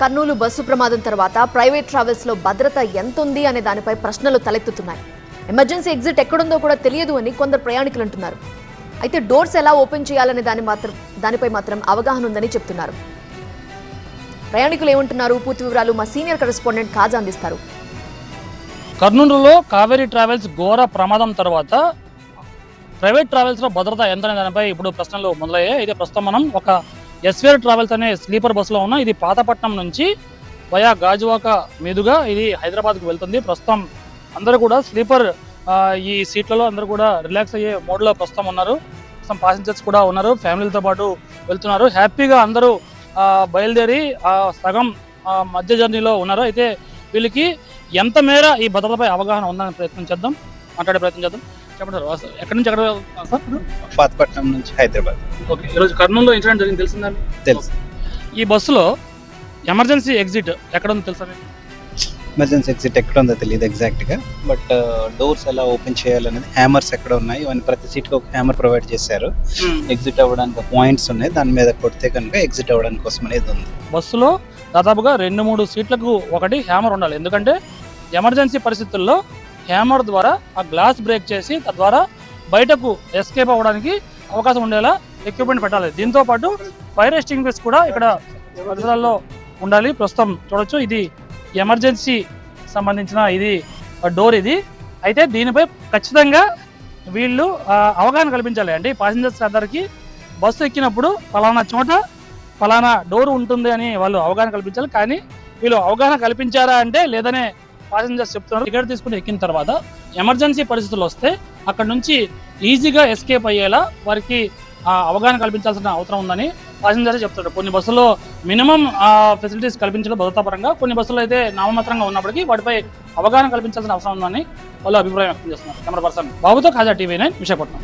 Kurnool bus ప్రమాదం తర్వాత private ట్రావెల్స్లో భద్రత ఎంత ఉంది అనే దానిపై ప్రశ్నలు తలెత్తుతున్నాయి. ఎమర్జెన్సీ ఎగ్జిట్ ఎక్కడుందో కూడా తెలియదు అని కొందరు ప్రయాణికులు అంటున్నారు. అయితే డోర్స్ ఎలా ఓపెన్ చేయాలనే దాని మాత్రం దానిపై మాత్రం అవగాహన ఉందని చెప్తున్నారు. ప్రయాణికులు ఏమంటున్నారు? పూర్తి వివరాలు మా సీనియర్ కరెస్పాండెంట్ కాజా అందిస్తారు. కర్నూలులో కావేరీ ట్రావెల్స్ ఘోర ప్రమాదం తర్వాత ప్రైవేట్ ట్రావెల్స్లో భద్రత ఎంత అనే దానిపై ఇప్పుడు ప్రశ్నలు మొదలయ్యాయి. అయితే ప్రస్తుతం మనం ఒక ఎస్వేర్ ట్రావెల్స్ అనే స్లీపర్ బస్సులో ఉన్నాం ఇది పాతపట్నం నుంచి వయా గాజువాక మీదుగా ఇది హైదరాబాద్కు వెళ్తుంది. ప్రస్తుతం అందరూ కూడా స్లీపర్ ఈ సీట్లలో అందరూ కూడా రిలాక్స్ అయ్యే మోడ్లో ప్రస్తుతం ఉన్నారు. ప్రస్తుతం ప్యాసింజర్స్ కూడా ఉన్నారు. ఫ్యామిలీలతో పాటు వెళ్తున్నారు. హ్యాపీగా అందరూ బయలుదేరి ఆ, సగం ఆ, మధ్య జర్నీలో ఉన్నారు. అయితే వీళ్ళకి ఎంత మేర ఈ భద్రతపై అవగాహన ఉందని ప్రయత్నం చేద్దాం మాట్లాడే ప్రయత్నం చేద్దాం. చెప్పండి సార్ వాస్తవం. ఎక్కడి నుంచి ఎక్కడ వెళ్తున్నారు సార్ పాతపట్నం నుంచి హైదరాబాద్. ఓకే ఈరోజు కర్నూలులో ఇన్సిడెంట్ జరిగింది తెలిసిందండి తెలుసు. ఈ బస్సులో ఎమర్జెన్సీ ఎగ్జిట్ ఎక్కడ ఉందో తెలుసా మీకు? ఎమర్జెన్సీ ఎగ్జిట్ ఎక్కడ ఉందో తెలియదు ఎగ్జాక్ట్గా బట్ డోర్స్ ఎలా ఓపెన్ చేయాలనేది హ్యామర్స్ ఎక్కడ ఉన్నాయి ఇవన్నీ ప్రతి సీట్కి ఒక హ్యామర్ ప్రొవైడ్ చేశారు. ఎగ్జిట్ అవ్వడానికి పాయింట్స్ ఉన్నాయి దాని మీద కొడితే కనుక ఎగ్జిట్ అవ్వడానికి కోసం అనేది ఉంది. బస్సులో దాదాపుగా రెండు మూడు సీట్లకు ఒకటి హ్యామర్ ఉండాలి ఎందుకంటే ఎమర్జెన్సీ పరిస్థితుల్లో హ్యామర్ ద్వారా ఆ గ్లాస్ బ్రేక్ చేసి తద్వారా బయటకు ఎస్కేప్ అవ్వడానికి అవకాశం ఉండేలా ఎక్విప్మెంట్ పెట్టాలి. దీంతో పాటు ఫైర్ ఎస్టింగ్విష్ కూడా ఇక్కడ పరిసరాల్లో ఉండాలి. ప్రస్తుతం చూడొచ్చు ఇది ఎమర్జెన్సీ సంబంధించిన ఇది డోర్ ఇది. అయితే దీనిపై ఖచ్చితంగా వీళ్ళు అవగాహన కల్పించాలి. అంటే పాసింజర్స్ అందరికీ బస్సు ఎక్కినప్పుడు ఫలానా చోట ఫలానా డోర్ ఉంటుంది అని వాళ్ళు అవగాహన కల్పించాలి. కానీ వీళ్ళు అవగాహన కల్పించారా అంటే లేదనే ప్యాసింజర్స్ చెప్తున్నారు. టికెట్ తీసుకుని ఎక్కిన తర్వాత ఎమర్జెన్సీ పరిస్థితులు వస్తే అక్కడ నుంచి ఈజీగా ఎస్కేప్ అయ్యేలా వారికి అవగాహన కల్పించాల్సిన అవసరం ఉందని ప్యాసింజర్స్ చెప్తారు కొన్ని బస్సుల్లో మినిమం ఫెసిలిటీస్ కల్పించడం భద్రతాపరంగా కొన్ని బస్సులు అయితే నామమాత్రంగా ఉన్నప్పటికీ వాటిపై అవగాహన కల్పించాల్సిన అవసరం ఉందని వాళ్ళు అభిప్రాయం వ్యక్తం చేస్తున్నారు. కెమెరా పర్సన్ బాబుతో ఖాజా టీవీ నైన్ విశాఖపట్నం.